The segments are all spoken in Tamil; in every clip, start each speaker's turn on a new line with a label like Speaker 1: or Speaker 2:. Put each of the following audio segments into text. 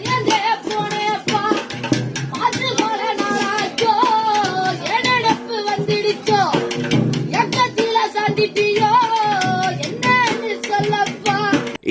Speaker 1: Yeah.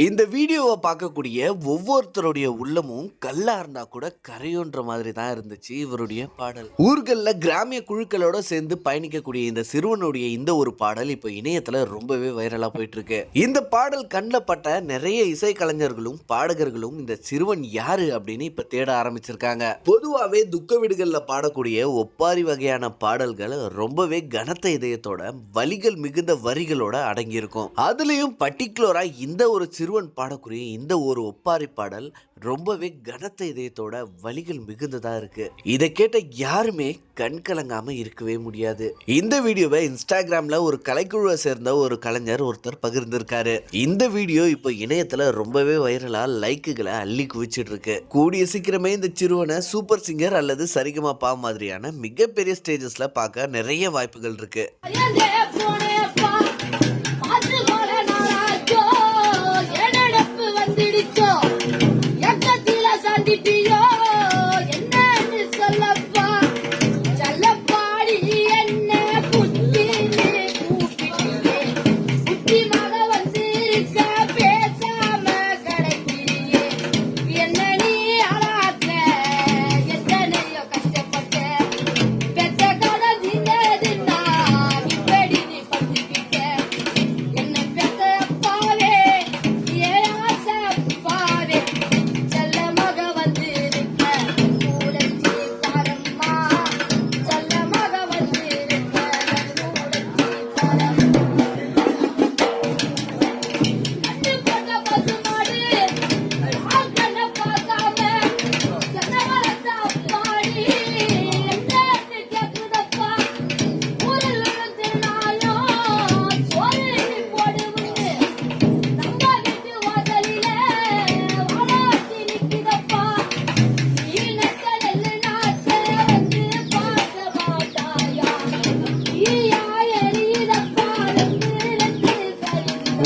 Speaker 2: இந்த வீடியோவை பார்க்கக்கூடிய ஒவ்வொருத்தருடைய உள்ளமும் கல்லா இருந்தா கூட கரையோன்ற மாதிரி தான் இருந்துச்சு இவருடைய பாடல். ஊர்களில் கிராமிய குழுக்களோட சேர்ந்து பயணிக்கக்கூடிய இந்த சிறுவனுடைய இந்த ஒரு பாடல் இப்போ இணையத்தில் ரொம்பவே வைரலாக போயிட்டு இருக்கு இந்த பாடல் கண்ணில் பட்ட நிறைய இசை கலைஞர்களும் பாடகர்களும் இந்த சிறுவன் யாரு அப்படின்னு இப்போ தேட ஆரம்பிச்சிருக்காங்க. பொதுவாகவே துக்க வீடுகளில் பாடக்கூடிய ஒப்பாரி வகையான பாடல்கள் ரொம்பவே கனத்த இதயத்தோட வலிகள் மிகுந்த வரிகளோட அடங்கியிருக்கும். அதுலேயும் பர்டிகுலராக இந்த ஒரு சிறுவன் பாடக்கூடிய இந்த ஒரு ஒப்பாரி பாடல் ரொம்பவே கனத்த இதயத்தோட வலிகள் மிகுந்ததாக இருக்கு. இதை கேட்ட யாருமே கண் கலங்காம இருக்கவே முடியாது. இந்த வீடியோவை இன்ஸ்டாகிராம்ல ஒரு கலைக்குழுவை சேர்ந்த ஒரு கலைஞர் ஒருத்தர் பகிர்ந்திருக்காரு. இந்த வீடியோ இப்போ இணையத்துல ரொம்பவே வைரலா லைக்குகளை அள்ளி குவிச்சிட்டு இருக்கு கூடிய சீக்கிரமே இந்த சிறுவனை சூப்பர் சிங்கர் அல்லது சரிகமப்பா மாதிரியான மிகப்பெரிய ஸ்டேஜஸ்ல பார்க்க நிறைய வாய்ப்புகள் இருக்கு.
Speaker 1: எக்கத்தில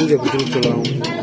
Speaker 3: onde é lá?